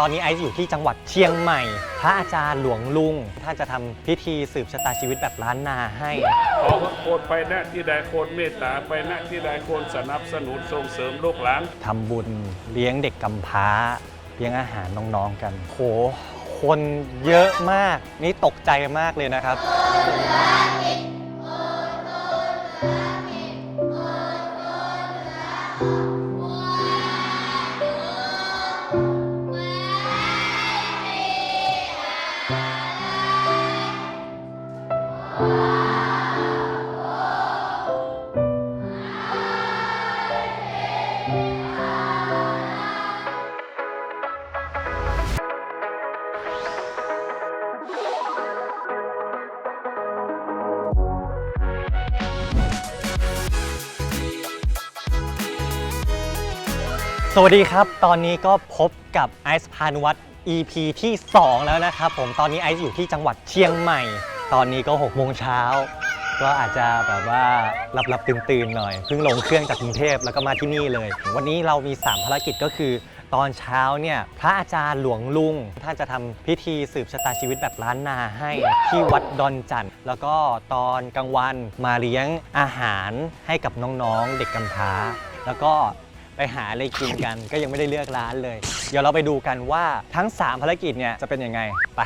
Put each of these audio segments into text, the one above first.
ตอนนี้ไอซ์อยู่ที่จังหวัดเชียงใหม่ พระอาจารย์หลวงลุง ท่านจะทำพิธีสืบชะตาชีวิตแบบล้านนาให้ ขอโคดไปณที่ใดโคดเมตตาไปณที่ใดโคนสนับสนุนส่งเสริมลูกหลาน ทำบุญเลี้ยงเด็กกำพร้า เลี้ยงอาหารน้องๆกันโหคนเยอะมาก นี่ตกใจมากเลยนะครับ สวัสดีครับ ตอนนี้ก็พบกับไอซ์พานุวัฒน์ EP ที่ 2 แล้วนะครับผมตอนนี้ไอซ์อยู่ที่จังหวัดเชียงใหม่ ตอนนี้ก็6โมงเช้าก็อาจจะแบบว่าหลับๆตื่นๆหน่อยเพิ่งลงเครื่องจากกรุงเทพแล้วก็มาที่นี่เลย วันนี้เรามี 3 ภารกิจก็คือ ตอนเช้าเนี่ยพระอาจารย์หลวงลุง ท่านจะทำพิธีสืบชะตาชีวิตแบบล้านนาให้ที่วัดดอนจันทร์แล้วก็ตอนกลางวันมาเลี้ยงอาหารให้กับน้องๆ เด็กกำพร้า แล้วก็ ไปหาอะไรกินกัน ก็ยังไม่ได้เลือกร้านเลย เดี๋ยวเราไปดูกันว่าทั้ง 3 ภารกิจเนี่ยจะเป็นยังไงไป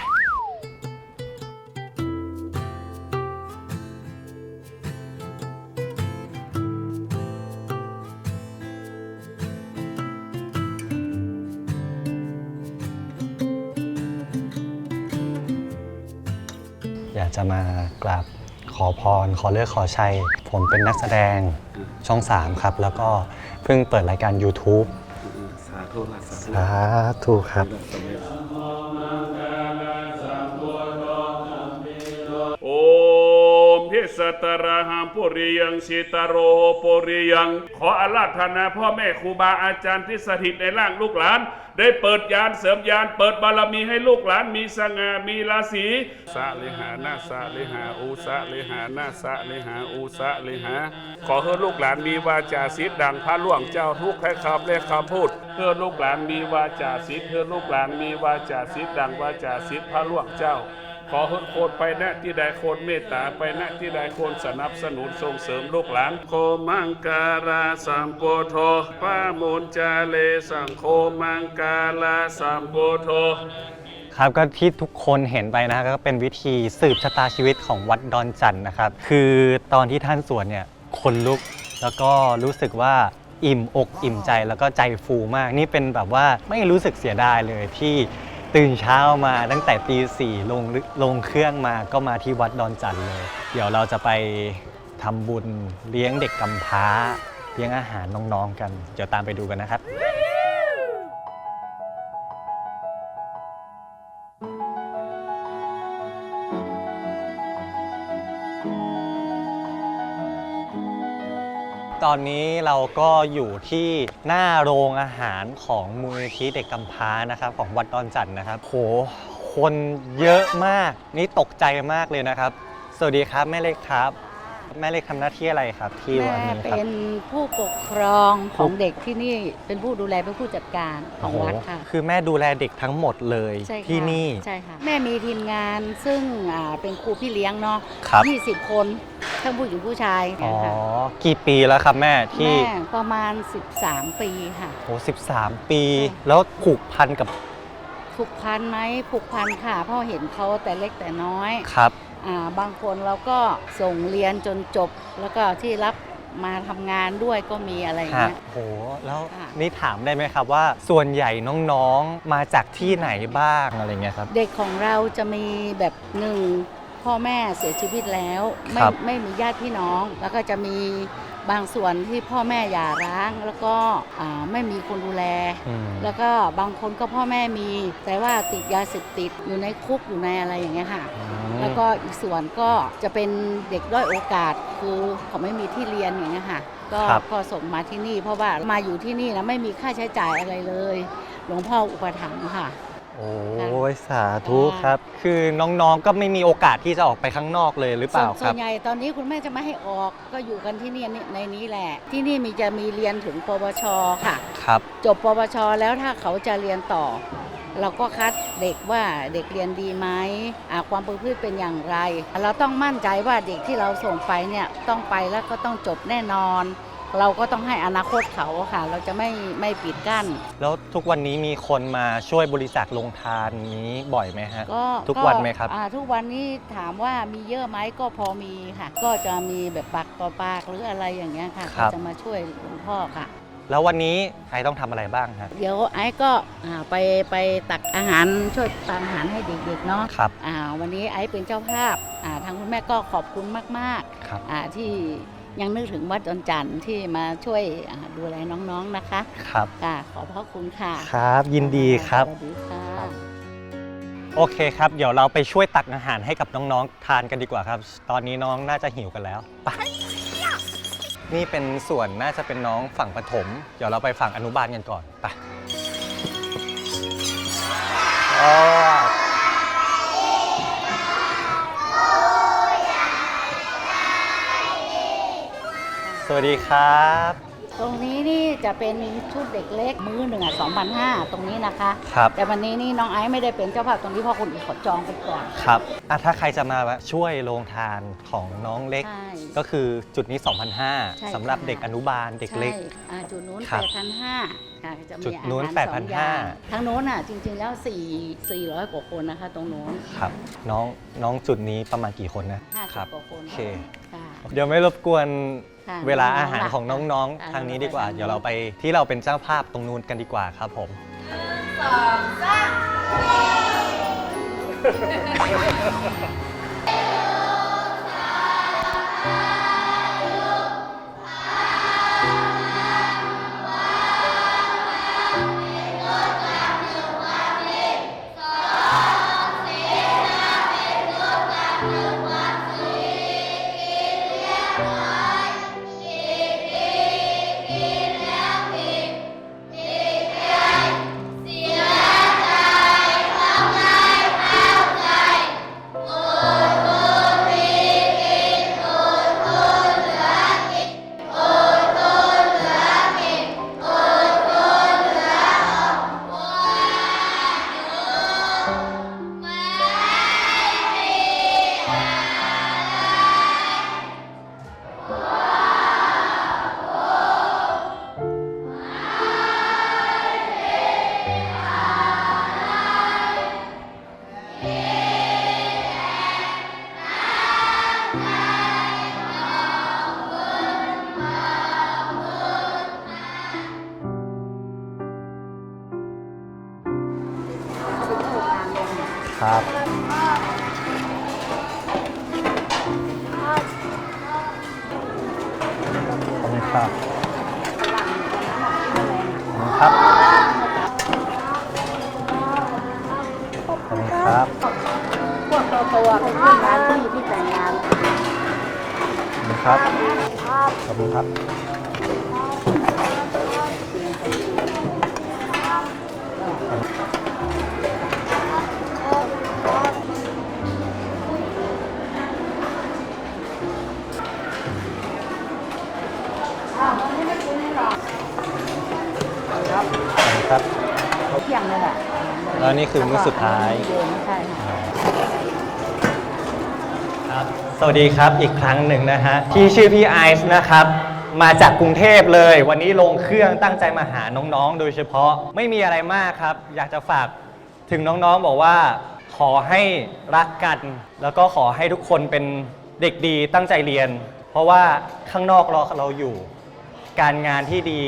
อยากจะมากราบขอพร ขอเลือกขอชัย ผมเป็นนักแสดง ช่อง 3 ครับ แล้วก็เพิ่งเปิดรายการ YouTube สาธุนะสาธุ สาธุครับโสตระหัมปุริยังสิตโรปุริยัง ขออาราธนาพ่อแม่ครูบาอาจารย์ที่สถิตในร่างลูกหลาน ได้เปิดยานเสริมยานเปิดบารมีให้ลูกหลานมีสง่ามีราศีสะเลหานาสะเลหาอุสะเลหานาสะเลหาอุสะเลหา ขอให้ลูกหลานมีวาจาศิษดังพระล่วงเจ้าทุกให้คำและคำพูดเพื่อลูกหลานมีวาจาศิษเพื่อลูกหลานมีวาจาศิษดังวาจาศิษพระล่วงเจ้า ขอให้โคนไปณที่ใดโคนเมตตาไปณที่ใดโคนสนับสนุนส่งเสริมลูกหลาน โคมังการาสัมโปโทป้ามูลจาเลสังโคมังการาสัมโปโทครับก็ที่ทุกคนเห็นไปนะก็เป็นวิธีสืบชะตาชีวิตของวัดดอนจันทร์นะครับ คือตอนที่ท่านสวดเนี่ยคนลุกแล้วก็รู้สึกว่าอิ่มอกอิ่มใจแล้วก็ใจฟูมาก นี่เป็นแบบว่าไม่รู้สึกเสียดายเลยที่ ตื่นเช้ามาตั้งแต่ตีสี่ลงลงเครื่องมาก็มาที่วัดดอนจันเลย เดี๋ยวเราจะไปทำบุญเลี้ยงเด็กกำพร้า เลี้ยงอาหารน้องๆกัน เดี๋ยวตามไปดูกันนะครับ อนนี้เราก็อยู่ที่หน้าโรงอาหารของมูลนิธิเด็กกำพร้านะครับ ของวัดดอนจันทร์นะครับโหคนเยอะมาก นี่ตกใจมากเลยนะครับ สวัสดีครับแม่เล็กครับ แม่เล็กทำหน้าที่อะไรครับ ที่วัแม่นนี้ครับ เป็นผู้ปกครองของเด็กที่นี่เป็นผู้ดูแลเป็นผู้จัดการของวัดค่ะโโหคือแม่ดูแลเด็กทั้งหมดเลยใช่ค่ะที่นี่ ใช่ค่ะ แม่มีทีมงานซึ่งอ่าเป็นครูพี่เลี้ยงเนาะครับ 20 คน ทั้งผู้หญิงผู้ชายอ๋อนะคะกี่ปีแล้วครับแม่ที่ แม่ประมาณ 13 ปีค่ะ โห13ปี ใช่ แล้วผูกพันกับผูกพันไหมผูกพันค่ะเพราะเห็นเขาแต่เล็กแต่น้อยครับ อ่าบางคนเราก็ส่งเรียนจนจบ แล้วก็ที่รับมาทำงานด้วยก็มีอะไรอย่างฮะเงี้ย โห แล้วค่ะ นี่ถามได้ไหมครับว่า ส่วนใหญ่น้องๆ มาจากที่ไหนบ้างอะไรเงี้ยครับ เด็กของเราจะมีแบบหนึ่ง พ่อแม่เสียชีวิตแล้วไม่ครับ ไม่มีญาติพี่น้อง แล้วก็จะมีบางส่วนที่พ่อแม่หย่าร้าง แล้วก็อ่าไม่มีคนดูแล อืม แล้วก็บางคนก็พ่อแม่มี แต่ว่าติดยาเสพติดอยู่ในคุกอยู่ในอะไรอย่างเงี้ยค่ะ แล้วก็อีกส่วนก็จะเป็นเด็กด้อยโอกาสคือเขาไม่มีที่เรียนอย่างเงี้ยค่ะก็ครับ ก็ส่งมาที่นี่ เพราะว่ามาอยู่ที่นี่นะไม่มีค่าใช้จ่ายอะไรเลย หลวงพ่ออุปถัมภ์ค่ะ โอ้ยสาธุครับ คือน้องๆก็ไม่มีโอกาสที่จะออกไปข้างนอกเลยหรือเปล่าส่วนคส่รัวบนใหญ่ตอนนี้คุณแม่จะไม่ให้ออกก็อยู่กันที่นี่ในนี้แหละ ที่นี่มีจะมีเรียนถึงปวชค่ะครับ จบปวชแล้วถ้าเขาจะเรียนต่อ เราก็คัดเด็กว่าเด็กเรียนดีไหมอ่าความประพฤติเป็นอย่างไร เราต้องมั่นใจว่าเด็กที่เราส่งไปเนี่ยต้องไปแล้วก็ต้องจบแน่นอน เราก็ต้องให้อนาคตเขาค่ะ เราจะไม่ไม่ปิดกั้น แล้วทุกวันนี้มีคนมาช่วยบริจาคลงทานนี้บ่อยไหมฮะ ก็ทุกวันไหมครับ อ่าทุกวันนี้ถามว่ามีเยอะไหมก็พอมีค่ะ ก็จะมีแบบปากต่อปากหรืออะไรอย่างเงี้ยค่ะครับก็จะมาช่วยหลวงพ่อค่ะ แล้ววันนี้ไอต้องทำอะไรบ้างฮะเดี๋ยวไอ้ก็อ่าไปไปตักอาหารช่วยตักอาหารให้เด็กๆเนาะครับอ่าวันนี้ไอ้เป็นเจ้าภาพอ่าทางคุณแม่ก็ขอบคุณมากครับ ๆอ่าที่ ยังนึกถึงวัดดอนจันทร์ที่มาช่วยอ่าดูแลน้องๆนะคะครับค่ะขอบพระคุณค่ะครับ ยินดีครับสวัสดีค่ะโอเคครับ เดี๋ยวเราไปช่วยตักอาหารให้กับน้องๆทานกันดีกว่าครับ ตอนนี้น้องน่าจะหิวกันแล้วไปนี่เป็นส่วนน่าจะเป็นน้องฝั่งปฐมเดี๋ยวเราไปฝั่งอนุบาลกันก่อนไป สวัสดีครับ ตรงนี้นี่จะเป็นชุดเด็กเล็กมื้อหนึ่งอะ2,500ตรงนี้นะคะ ครับ แต่วันนี้นี่น้องไอซ์ไม่ได้เป็นเจ้าภาพตรงนี้เพราะคนอื่นเขาจองไปก่อน ครับอะถ้าใครจะมาช่วยโรงทานของน้องเล็ก ใช่ก็คือจุดนี้ ใช่2,500สำหรับค่ะ เด็กอนุบาลเด็กเล็ก ใช่อ่าจุดนู้นครับ8,500ค่ะจะมีจุดนู้นอาหารสอง8,500อย่างทางโน้นอะจริงๆแล้ว4 400กว่าคนนะคะ ตรงโน้นครับ น้องน้องจุดนี้ประมาณกี่คนนะ50ครับกว่าคนโอเค ค่ะ เดี๋ยวไม่รบกวนค่ะเวลาอาหารของน้น้อองงๆๆค่ะทางนี้ดีกว่าอ่า เดี๋ยวเราไปที่เราเป็นเจ้าภาพตรงนู้นกันดีกว่าครับผมครับ ครับขอบคุณครับขอบคุณครับพวกตัวตัวๆเป็นเพื่อนงานที่ที่แต่งงานขอบคุณครับขอบคุณครับ นี่คือมื้อสุดท้าย เนใช่ค่ะ ครับสวัสดีครับอีกครั้งหนึ่งนะฮะพี่ชื่อพี่ไอซ์นะครับ มาจากกรุงเทพเลย วันนี้ลงเครื่องตั้งใจมาหาน้องๆ โดยเฉพาะไม่มีอะไรมากครับ อยากจะฝากถึงน้องๆบอกว่า ขอให้รักกัน แล้วก็ขอให้ทุกคนเป็นเด็กดีตั้งใจเรียน เพราะว่าข้างนอกรอเราอยู่ การงานที่ดี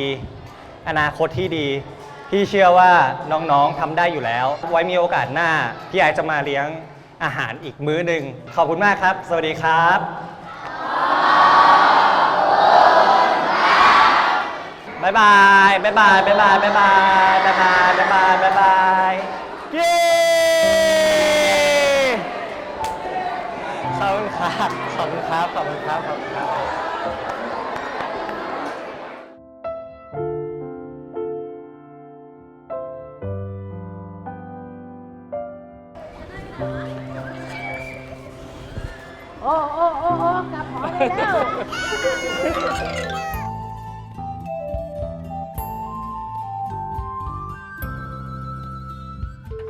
อนาคตที่ดี พี่เชื่อว่าน้องๆทำได้อยู่แล้ว ไว้มีโอกาสหน้า พี่ไอจะมาเลี้ยงอาหารอีกมื้อหนึ่งขอบคุณมากครับ สวัสดีครับบายบายบายบายบายบายบายบายบายบายบายบายบายบายเย้ขอบคุณครับขอบคุณครับขอบคุณครับ แล้ว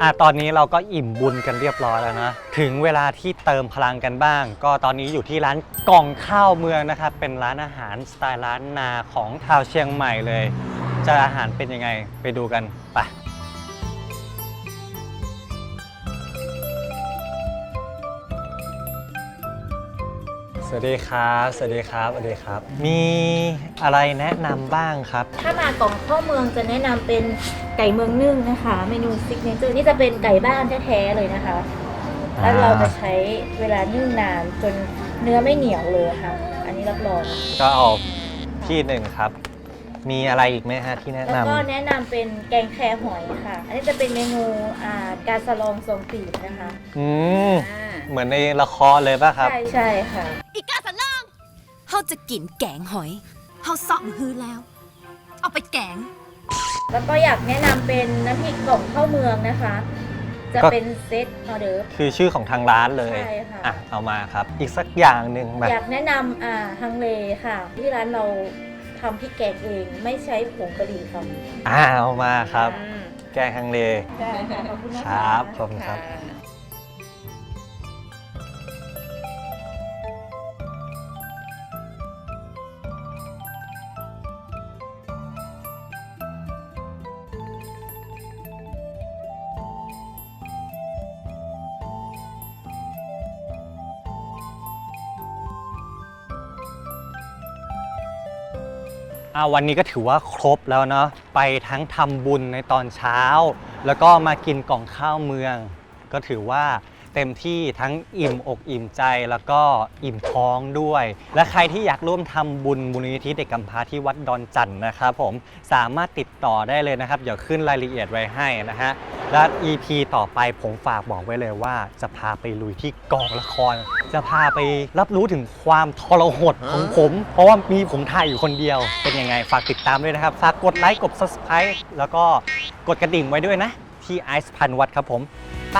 อะตอนนี้เราก็อิ่มบุญกันเรียบร้อยแล้วนะ ถึงเวลาที่เติมพลังกันบ้าง ก็ตอนนี้อยู่ที่ร้านกล่องข้าวเมืองนะครับ เป็นร้านอาหารสไตล์ร้านนาของชาวเชียงใหม่เลย จะอาหารเป็นยังไงไปดูกันไป สวัสดีครับ สวัสดีครับ สวัสดีครับ มีอะไรแนะนำบ้างครับ ถ้ามากล่องข้าวเมืองจะแนะนำเป็นไก่เมืองนึ่งนะคะ เมนูซิกเนเจอร์นี่จะเป็นไก่บ้านแท้ๆเลยนะคะ แล้วเราจะใช้เวลานึ่งนานจนเนื้อไม่เหนียวเลยค่ะ อันนี้รับรอง ก็เอาที่หนึ่งครับ มีอะไรอีกไหมฮะที่แนะแล้วนำก็แนะนำเป็นแกงแครหอยค่ะ อันนี้จะเป็นเมนูอ่ากาสลองทรงปีบนะคะอืมเหมือนในละครเลยป่ะครับ ใช่ใช่ค่ะอีกาสะล่าง เฮาจะกินแกงหอยเฮาสอบฮือแล้ว เอาไปแกง แล้วก็อยากแนะนำเป็นน้ำพริกกล่องข้าวเมืองนะคะ จะก็ เป็นเซตออเดิร์ฟ คือชื่อของทางร้านเลยใช่ค่ะ อะเอามาครับ อีกสักอย่างหนึ่งมาอยากแนะนำอ่าฮังเลค่ะ ที่ร้านเราทำพริกแกงเองไม่ใช้ผงกะหรี่ค่ะอ่าเอามาครับอ่าแกงฮังเล ได้ค่ะขอบคุณนะคคะรับขอบคุณครับะ วันนี้ก็ถือว่าครบแล้วเนาะไปทั้งทำบุญในตอนเช้า แล้วก็มากินกล่องข้าวเมือง ก็ถือว่าเต็มที่ทั้งอิ่มอกอิ่มใจแล้วก็อิ่มท้องด้วย และใครที่อยากร่วมทำบุญมูลนิธิเด็กกำพร้าที่วัดดอนจันทร์นะครับผมสามารถติดต่อได้เลยนะครับ เดี๋ยวขึ้นรายละเอียดไว้ให้นะฮะและ EP ต่อไปผมฝากบอกไว้เลยว่าจะพาไปลุยที่กองละคร จะพาไปรับรู้ถึงความทรหดของผม เพราะว่ามีผมถ่ายอยู่คนเดียว เป็นยังไงฝากติดตามด้วยนะครับ ฝากกดไลค์กด subscribe แล้วก็กดกระดิ่งไว้ด้วยนะ ที่ไอซ์พันวัตครับผม ไป